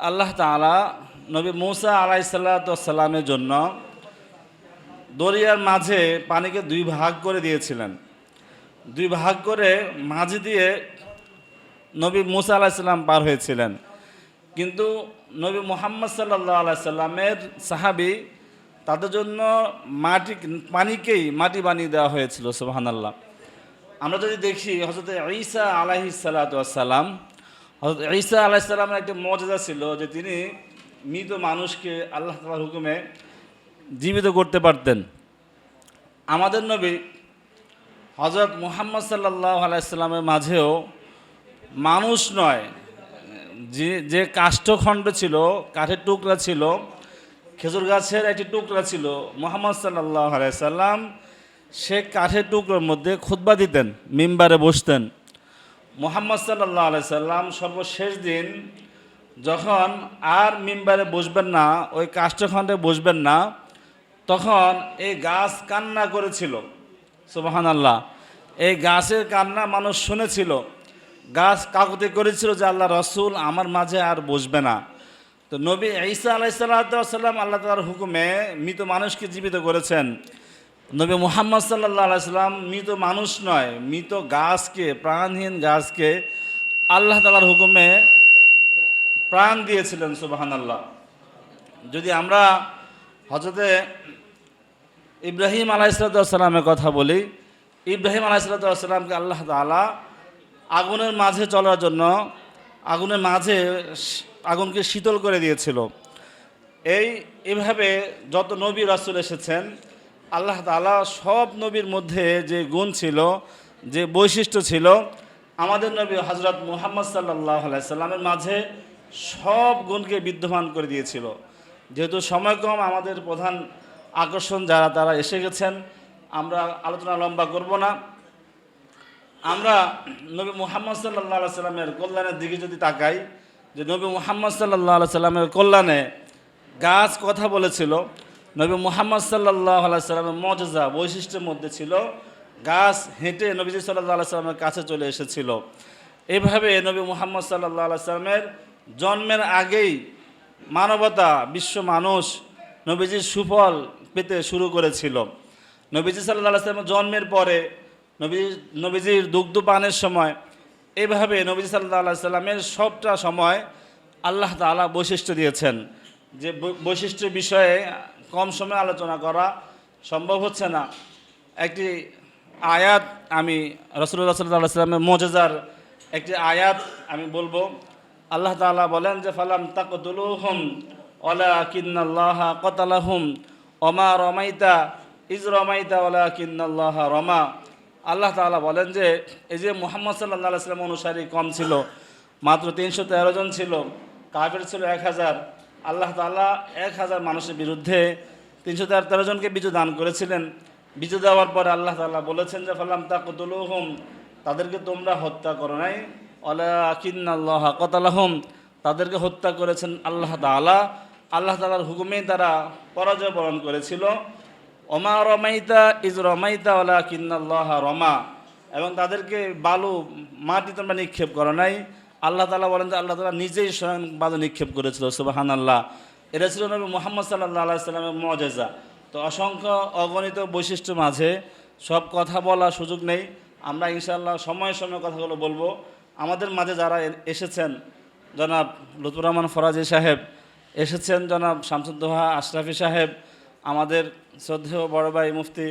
আল্লাহ তাআলা নবী মুসা আলাইসাল্লামের জন্য দরিয়ার মাঝে পানিকে দুই ভাগ করে দিয়েছিলেন। দুই ভাগ করে মাঝে দিয়ে নবী মুসা আলাইসাল্লাম পার হয়েছিলেন। কিন্তু নবী মোহাম্মদ সাল্লাহ আলাইসাল্লামের সাহাবি তাদের জন্য মাটি, পানিকেই মাটি বানিয়ে দেওয়া হয়েছিল সুবাহান আল্লাহ আমরা যদি দেখি হজরত ঈসা আলাহি সাল্লাম ঈসা আলাইসাল্লামের একটা মর্যাদা ছিল যে তিনি মৃত মানুষকে আল্লাহ তালার হুকুমে জীবিত করতে পারতেন। আমাদের নবী হজরত মুহাম্মদ সাল্লাহ আলাইসাল্লামের মাঝেও মানুষ নয়, যে যে কাষ্ঠখণ্ড ছিল, কাঠের টুকরা ছিল, খেজুর গাছের একটি টুকরা ছিল, মোহাম্মদ সাল্লাহ আলাইসাল্লাম সে কাঠের টুকরোর মধ্যে খুতবা দিতেন, মিম্বারে বসতেন। মোহাম্মদ সাল্লাহ আলাইসাল্লাম সর্বশেষ দিন যখন আর মিম্বারে বসবেন না, ওই কাষ্ঠখণ্ডে বসবেন না, তখন এই গাছ কান্না করেছিল। সুবাহান আল্লাহ এই গাছের কান্না মানুষ শুনেছিল। গাছ কাকুতি করেছিল যে, আল্লাহ রসুল আমার মাঝে আর বসবে না। তো নবী ঈসা আলাইসাল্লাম আল্লাহ তালার হুকুমে মৃত মানুষকে জীবিত করেছেন। নবী মুহাম্মদ সাল্লাহ আলাইসাল্লাম মৃত মানুষ নয়, মৃত গাছকে, প্রাণহীন গাছকে আল্লাহ তালার হুকুমে প্রাণ দিয়েছিলেন সুবাহান আল্লাহ যদি আমরা হজরতে ইব্রাহিম আলাইসালামের কথা বলি, ইব্রাহিম আলাইসালামকে আল্লাহ তালা আগুনের মাঝে চলার জন্য, আগুনের মাঝে আগুনকে শীতল করে দিয়েছিল। এই এভাবে যত নবী রাসুল এসেছেন আল্লাহ তালা সব নবীর মধ্যে যে গুণ ছিল, যে বৈশিষ্ট্য ছিল, আমাদের নবী হজরত মুহাম্মদ সাল্লাহ সাল্লামের মাঝে সব গুণকে বিদ্যমান করে দিয়েছিল। যেহেতু সময় কম, আমাদের প্রধান আকর্ষণ যারা, তারা এসে গেছেন। আমরা আলোচনা লম্বা করব না। আমরা নবী মুহাম্মদ সাল্লাহ সাল্লামের কল্যাণের দিকে যদি তাকাই, যে নবী মুহাম্মদ সাল্লাহ সাল্লামের কল্যাণে গাছ কথা বলেছিল নবী মুহাম্মদ সাল্লাহ সাল্লামের মজা বৈশিষ্ট্যের মধ্যে ছিল গাছ হেঁটে নবীজি সাল্লাহ সাল্লামের কাছে চলে এসেছিল। এভাবে নবী মুহাম্মদ সাল্লাহ সাল্লামের জন্মের আগেই মানবতা, বিশ্ব মানুষ নবীজির সুফল পেতে শুরু করেছিল। নবীজি সাল্লাহ সাল্লামের জন্মের পরে নবী নবীজির দুগ্ধ পানের সময় এইভাবে নবীজি সাল্লাহ সাল্লামের সবটা সময় আল্লাহ তাআলা বৈশিষ্ট্য দিয়েছেন। যে বৈশিষ্ট্য বিষয়ে কম সময় আলোচনা করা সম্ভব হচ্ছে না। একটি আয়াত আমি রসুল্লাহ সাল্লাহ সাল্লামের মোজেজার একটি আয়াত আমি বলব। আল্লাহ তাআলা বলেন যে, ফালাম তাকতুলুহুম ওলা কিন্নাল্লাহ কতালাহুম অমা রমাইতা ইজ রমাইতা ওলা কিন্নাল্লাহ রমা। আল্লাহ তাআলা বলেন যে, এই যে মোহাম্মদ সাল্লাহ সাল্লাম অনুসারী কম ছিল, মাত্র তিনশো তেরো জন ছিল, কাফের ছিল এক হাজার। আল্লাহ তাআলা এক হাজার মানুষের বিরুদ্ধে তিনশো তেরো জনকে বিজু দান করেছিলেন। বিজু দেওয়ার পরে আল্লাহ তাআলা বলেছেন যে, ফালাম তাকতুলুহুম, তাদেরকে তোমরা হত্যা করো নাই। অলা কিন্নাল্লাহ কতালাহুম, তাদেরকে হত্যা করেছেন আল্লাহ তাআলা। আল্লাহ তালার হুকুমেই তারা পরাজয় বরণ করেছিল। ওমা রমাইতা, ইজ রমাইতা ওলা কিন্নাল্লাহ রমা। এবং তাদেরকে বালু, মাটি তোমরা নিক্ষেপ করো নাই। আল্লাহ তালা বলেন যে আল্লাহ তালা নিজেই স্বয়ং বালু নিক্ষেপ করেছিল সুবাহান আল্লাহ এটা ছিল নবী মোহাম্মদ সাল্লাহ আলাইসাল্লামের মজেজা তো অসংখ্য অগণিত বৈশিষ্ট্য মাঝে সব কথা বলার সুযোগ নেই। আমরা ইনশাআল্লাহ সময়ে সময়ে কথাগুলো বলব। আমাদের মাঝে যারা এসেছেন, জনাব লুতুর রহমান ফরাজি সাহেব, এসেছেন জনাব শামসুদ্দোহা আশরাফি সাহেব, আমাদের শ্রদ্ধেয় বড় ভাই মুফতি